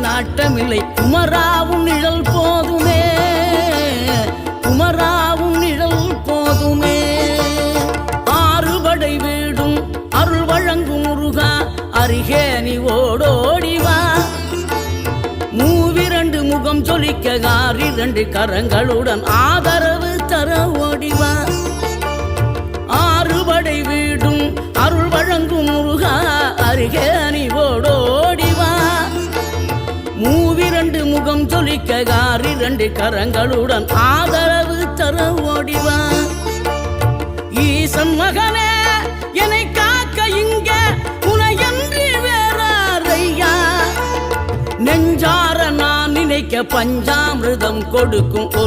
வாழ்க்கையில் நாட்டமில்லை. குமராவும் நிழல் போதுமே. குமராவும் நிழல் போதுமே. ஆறுபடை வீடும் அருள் வழங்கும் முருகா. அருகே நீ ஓடோடிவா மூவிரண்டு முகம் சொலிக்க ஆறிரண்டு கரங்களுடன் ஆதரவு தர மூவிரண்டு முகம் சொலிக்க ஆறிரண்டு கரங்களுடன் ஆதரவு தர ஓடிவா. ஈசன் மகனே என்னை காக்க இங்க உனையன்றி வேறாரையா? நெஞ்சார நான் நினைக்க பஞ்சாமிரதம் கொடுக்கும் ஒரு